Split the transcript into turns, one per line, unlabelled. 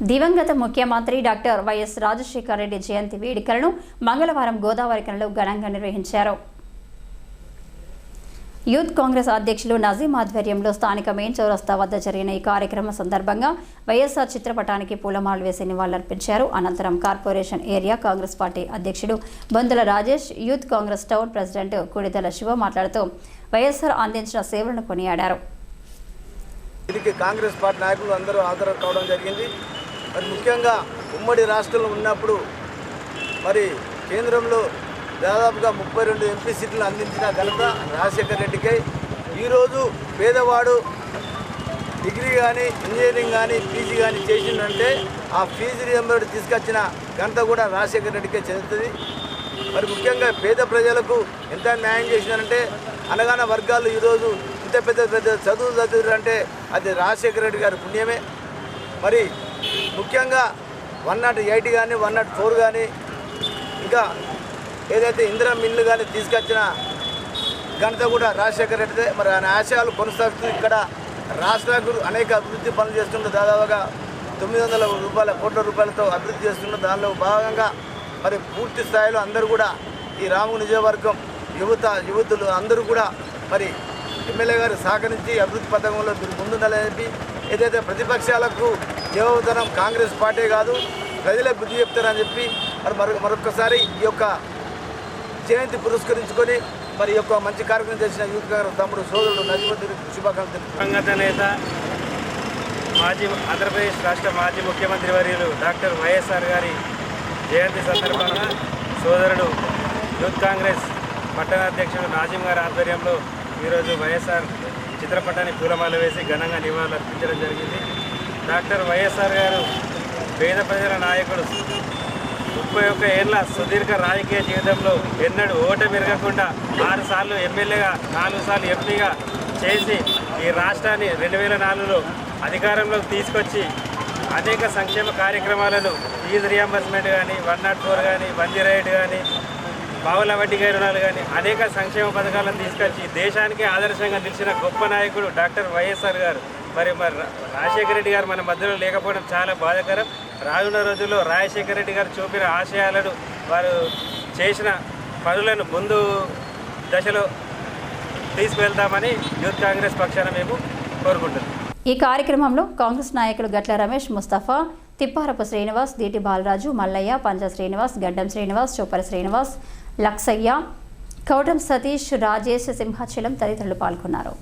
దివంగత ముఖ్యమంత్రి doctor Y S Rajasekhara Reddy జయంతి వేడుకలను మంగళవారం గోదావరి కనులు ఘనంగా నిర్వహించారు. యూత్ కాంగ్రెస్ అధ్యక్షులు నజీం ఆధ్వర్యంలో స్థానిక మెయిన్ చౌరస్తా వద్ద జరిగిన ఈ కార్యక్రమం సందర్భంగా వైఎస్ఆర్ చిత్రపటానికి పూలమాలలు వేసి నివాళులర్పించారు. అనంతరం కార్పొరేషన్ ఏరియా కాంగ్రెస్ పార్టీ అధ్యక్షుడు Bondula Rajesh youth Congress town president Kudidala Siva మాట్లాడుతూ వైఎస్ఆర్ అందించిన సేవలను కొనియాడారు.
దీనికి కాంగ్రెస్ పార్టీ నాయకులు అందరూ హాజరు కావడం జరిగింది. మరి ముఖ్యంగా ఉమ్మడి రాష్ట్రంలో ఉన్నప్పుడు మరి కేంద్రంలో దాదాపుగా ముప్పై రెండు ఎంపీ సీట్లు అందించిన ఘనత రాజశేఖర్ రెడ్డికై. ఈరోజు పేదవాడు డిగ్రీ కానీ ఇంజనీరింగ్ కానీ పీజీ కానీ చేసిందంటే ఆ ఫీజు రియంబర్డ్ తీసుకొచ్చిన ఘనత కూడా రాజశేఖర రెడ్డికే చెందుతుంది. మరి ముఖ్యంగా పేద ప్రజలకు ఎంత న్యాయం చేసినారంటే అనగాన వర్గాలు ఈరోజు ఇంత పెద్ద పెద్ద చదువు చదివారంటే అది రాజశేఖర రెడ్డి గారి పుణ్యమే. మరి ముఖ్యంగా వన్ నాట్ ఎయిట్ కానీ వన్ నాట్ ఫోర్ కానీ ఇంకా ఏదైతే ఇందిరా మిల్లు కానీ తీసుకొచ్చిన ఘనత కూడా రాజశేఖర్ రెడ్డిదే. మరి ఆయన ఆశయాలు కొనసాగుతూ ఇక్కడ రాష్ట్రాలకు అనేక అభివృద్ధి పనులు చేస్తుంటే దాదాపుగా తొమ్మిది వందల రూపాయల కోట్ల రూపాయలతో అభివృద్ధి చేస్తున్న దానిలో భాగంగా మరి పూర్తి స్థాయిలో అందరూ కూడా ఈ రాము నిజవర్గం యువత యువతులు అందరూ కూడా మరి ఎమ్మెల్యే గారు సహకరించి అభివృద్ధి పథకంలో మీరు ముందుండాలని చెప్పి ఏదైతే ప్రతిపక్షాలకు దేవతనం కాంగ్రెస్ పార్టీ కాదు ప్రజలే బుద్ధి చెప్తారని చెప్పి మరి మరొక మరొకసారి ఈ యొక్క జయంతి పురస్కరించుకొని మరి యొక్క మంచి కార్యక్రమం చేసిన యూత్ కాంగ్రెస్ తమ్ముడు సోదరుడు నజీముద్దీన్ శుభాకాంక్షలు
నేత మాజీ ఆంధ్రప్రదేశ్ రాష్ట్ర మాజీ ముఖ్యమంత్రి వర్యులు డాక్టర్ వైఎస్ఆర్ గారి జయంతి సందర్భంగా సోదరుడు యూత్ కాంగ్రెస్ పట్టణ అధ్యక్షుడు నాజిం గారి ఆధ్వర్యంలో ఈరోజు వైఎస్ఆర్ చిత్రపటాన్ని పూలమాల వేసి ఘనంగా నివాళులు అర్పించడం జరిగింది. డాక్టర్ వైఎస్ఆర్ గారు పేద ప్రజల నాయకుడు. ముప్పై ఒక్క ఏళ్ళ సుదీర్ఘ రాజకీయ జీవితంలో ఎన్నడూ ఓటమి ఎరగకుండా ఆరు సార్లు ఎమ్మెల్యేగా నాలుగు సార్లు ఎంపీగా చేసి ఈ రాష్ట్రాన్ని రెండు వేల నాలుగులో అధికారంలోకి తీసుకొచ్చి అనేక సంక్షేమ కార్యక్రమాలను ఫీజు రియంబర్స్మెంట్ కానీ వన్ నాట్ ఫోర్ కానీ వన్ జీరో ఎయిట్ కానీ బావుల వడ్డీ రుణాలు కానీ అనేక సంక్షేమ పథకాలను తీసుకొచ్చి దేశానికి ఆదర్శంగా నిలిచిన గొప్ప నాయకుడు డాక్టర్ వైఎస్ఆర్ గారు. మరి మరి రాజశేఖర రెడ్డి గారు మన మధ్యలో లేకపోవడం చాలా బాధాకరం. రానున్న రోజుల్లో రాజశేఖర రెడ్డి గారు చూపిన ఆశయాలను వారు చేసిన పనులను ముందు దశలో తీసుకువెళ్తామని యూత్ కాంగ్రెస్ పక్షాన మేము కోరుకుంటున్నాం.
ఈ కార్యక్రమంలో కాంగ్రెస్ నాయకులు గట్ల రమేష్ ముస్తఫా తిప్పారపు శ్రీనివాస్ దీటి బాలరాజు మల్లయ్య పంజ శ్రీనివాస్ గడ్డం శ్రీనివాస్ చొప్పర శ్రీనివాస్ లక్సయ్య కౌటం సతీష్ రాజేష్ సింహాచలం తదితరులు పాల్గొన్నారు.